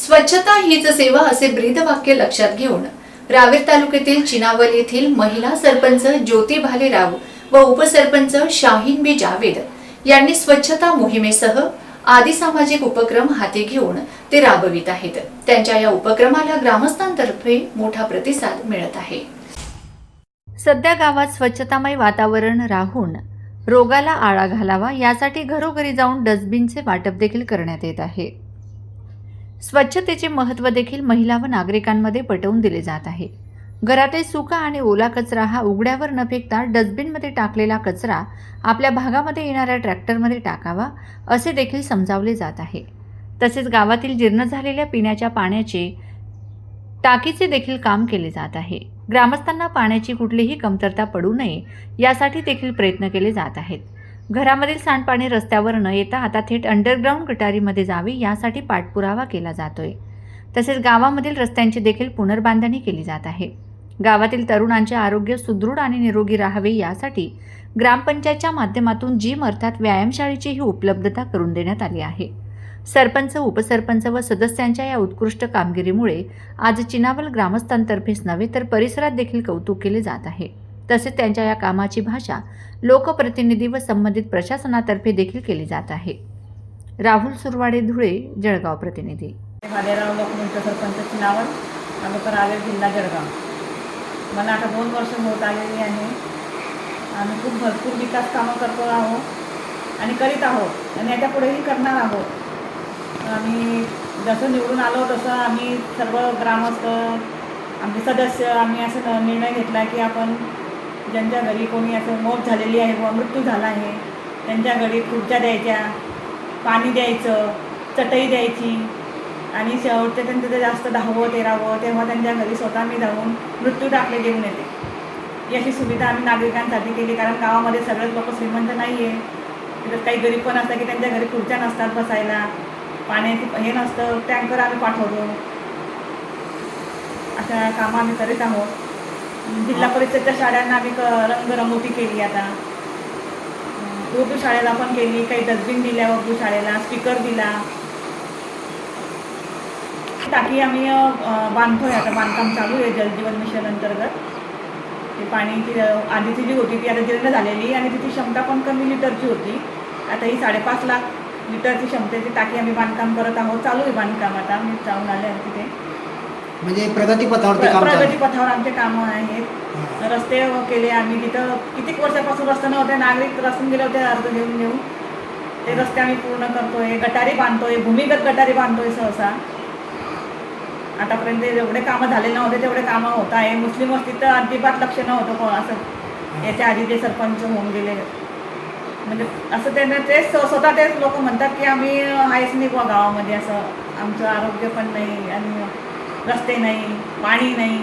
स्वच्छता हीच सेवा असे ब्रीदवाक्य लक्षात घेऊन रावेर तालुक्यातील चिनावल येथील महिला सरपंच ज्योती भालेराव व उपसरपंच शाहीन बी जावेद यांनी स्वच्छता मोहिमेसह आदी सामाजिक उपक्रम हाती घेऊन ते राबवित आहेत. त्यांच्या या उपक्रमाला ग्रामस्थांतर्फे मोठा प्रतिसाद मिळत आहे. सध्या गावात स्वच्छतामय वातावरण राहून रोगाला आळा घालावा यासाठी घरोघरी जाऊन डस्टबिनचे वाटप देखील करण्यात येत आहे. स्वच्छतेचे महत्त्व देखील महिला व नागरिकांमध्ये पटवून दिले जात आहे. घरातील सुका आणि ओला कचरा हा उघड्यावर न फेकता डस्टबिनमध्ये टाकलेला कचरा आपल्या भागामध्ये येणाऱ्या ट्रॅक्टरमध्ये टाकावा असे देखील समजावले जात आहे. तसेच गावातील जीर्ण झालेल्या पिण्याच्या पाण्याचे टाकीचे देखील काम केले जात आहे. ग्रामस्थांना पाण्याची कुठलीही कमतरता पडू नये यासाठी देखील प्रयत्न केले जात आहेत. घरामधील सांडपाणी रस्त्यावर न येता आता थेट अंडरग्राऊंड गटारीमध्ये जावे यासाठी पाठपुरावा केला जातोय. तसेच गावामधील रस्त्यांची देखील पुनर्बांधणी केली जात आहे. गावातील तरुणांचे आरोग्य सुदृढ आणि निरोगी राहावे यासाठी ग्रामपंचायतच्या माध्यमातून जिम अर्थात व्यायामशाळेचीही उपलब्धता करून देण्यात आली आहे. सरपंच उपसरपंच व सदस्यांच्या या उत्कृष्ट कामगिरीमुळे आज चिनावल ग्रामस्थांतर्फेच नव्हे तर परिसरात देखील कौतुक केले जात आहे. तसेच त्यांच्या या कामाची भाषा लोकप्रतिनिधी व संबंधित प्रशासनातर्फे देखील केली जात आहे. राहुल सुरवाडे धुळे जळगाव प्रतिनिधी. भालेराव लोकमंच सरपंच चिनावर तालुका रावेर जिल्हा जळगाव. मला आता दोन वर्ष होत आलेली आहे. आम्ही खूप भरपूर विकास कामं करतो आहोत आणि करीत आहोत आणि याच्या पुढेही करणार आहोत. आम्ही जसं निवडून आलो तसं आम्ही सर्व ग्रामस्थ आमचे सदस्य आम्ही असं निर्णय घेतला की आपण ज्यांच्या घरी कोणी असं मौत झालेली आहे किंवा मृत्यू झाला आहे त्यांच्या घरी खुर्च्या द्यायच्या पाणी द्यायचं चटई द्यायची आणि शेवटच्या त्यांचं ते जास्त दहावं तेरावं तेव्हा त्यांच्या घरी स्वतः मी जाऊन मृत्यू टाकले देऊन येते. याची सुविधा आम्ही नागरिकांसाठी केली कारण गावामध्ये सगळेच लोक श्रीमंत नाही आहे तिथं काही गरीब पण असतात की त्यांच्या घरी खुर्च्या नसतात बसायला. पाण्याची हे नसतं टँकर आम्ही पाठवतो. अशा कामं आम्ही करीत आहोत. जिल्हा परिषदच्या शाळांना आम्ही रंगरंगोटी केली आता. उर्दू शाळेला पण केली काही डस्टबिन दिल्या उर्दू शाळेला स्पीकर दिला. टाकी आम्ही बांधतोय आता बांधकाम चालू आहे जलजीवन मिशन अंतर्गत. ते पाणीची आधीची जी होती ती आता जीर्ण झालेली आणि तिची क्षमता पण कमी लिटरची होती. आता ही साडेपाच लाख लिटरची क्षमतेची टाकी आम्ही बांधकाम करत आहोत. चालू आहे बांधकाम आता मी जाऊन आले तिथे. म्हणजे प्रगती पथावरती काम चालू. प्रगती पथावर आमचे कामं आहेत. रस्ते केले आम्ही तिथं. कितीक वर्षापासून रस्ते नव्हते नागरिक रस्त्याने गेले होते अर्ज घेऊन घेऊन. ते रस्ते आम्ही पूर्ण करतोय. गटारी बांधतोय भूमिगत गटारी बांधतोय सहसा. आतापर्यंत जेवढे कामं झाले नव्हते तेवढे कामं होत आहे. मुस्लिम वस्तीत तर अजिबात लक्ष नव्हतं कोण असं. याच्या आधी जे सरपंच होऊन गेले. म्हणजे असं त्यांना तेच स्व- स्वतः तेच लोक म्हणतात की आम्ही आहेच नाही बुवा गावामध्ये. असं आमचं आरोग्य पण नाही आणि रस्ते नाही पाणी नाही.